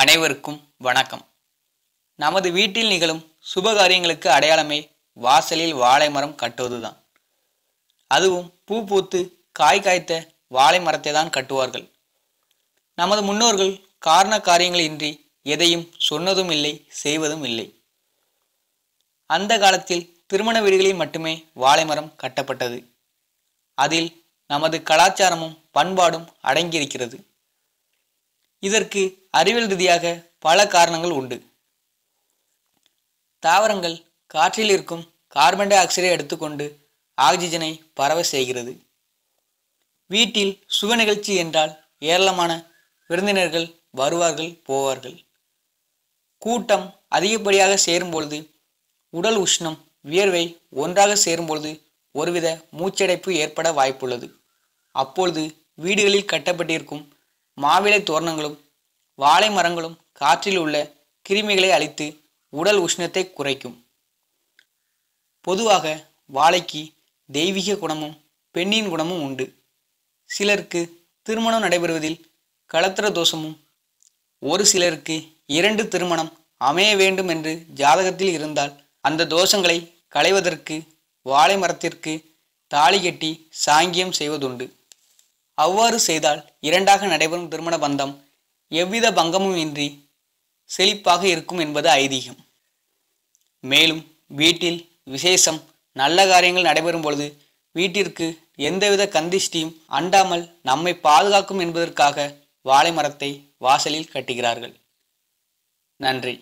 அனைவருக்கும் வணக்கம். நமது வீட்டில் நிகழும் சுபகாரியங்களுக்கு அடையாளமே வாசலில் வாழை மரம் கட்டுவதுதான். அதுவும் பூ பூத்து காய் காய்த்த வாழை மரத்தை தான் கட்டுவார்கள். நமது முன்னோர்கள் காரண காரியங்களின்றி எதையும் சொன்னதும் இல்லை செய்வதும் இல்லை. அந்த காலத்தில் திருமண வீடுகளில் மட்டுமே வாழை மரம் கட்டப்பட்டது. அதில் நமது கலாச்சாரமும் பண்பாடும் அடங்கியிருக்கிறது. இதற்கு அறிவியல் ரீதியாக பல காரணங்கள் உண்டு. தாவரங்கள் காற்றில் இருக்கும் கார்பன் டை ஆக்சைடை எடுத்துக்கொண்டு ஆக்சிஜனை பரவ செய்கிறது. வீட்டில் சுப நிகழ்ச்சி என்றால் ஏராளமான விருந்தினர்கள் வருவார்கள் போவார்கள். கூட்டம் அதிகப்படியாக சேரும்பொழுது உடல் உஷ்ணம் வியர்வை ஒன்றாக சேரும்பொழுது ஒருவித மூச்சடைப்பு ஏற்பட வாய்ப்புள்ளது. அப்பொழுது வீடுகளில் கட்டப்பட்டிருக்கும் மாவிலை தோரணங்களும் வாழை மரங்களும் காற்றில் உள்ள கிருமிகளை அழித்து உடல் உஷ்ணத்தை குறைக்கும். பொதுவாக வாழைக்கு தெய்வீக குணமும் பெண்ணின் குணமும் உண்டு. சிலருக்கு திருமணம் நடைபெறுவதில் களத்திர தோஷமும் ஒரு சிலருக்கு இரண்டு திருமணம் அமைய வேண்டும் என்று ஜாதகத்தில் இருந்தால் அந்த தோஷங்களை களைவதற்கு வாழை மரத்திற்கு தாலி கட்டி சாங்கியம் செய்வதுண்டு. அவ்வாறு செய்தால் இரண்டாக நடைபெறும் திருமண பந்தம் எவ்வித பங்கமும் இன்றி செழிப்பாக இருக்கும் என்பது ஐதீகம். மேலும் வீட்டில் விசேஷம் நல்ல காரியங்கள் நடைபெறும் பொழுது வீட்டிற்கு எந்தவித கந்திஷ்டியும் அண்டாமல் நம்மை பாதுகாக்கும் என்பதற்காக வாழை மரத்தை வாசலில் கட்டுகிறார்கள். நன்றி.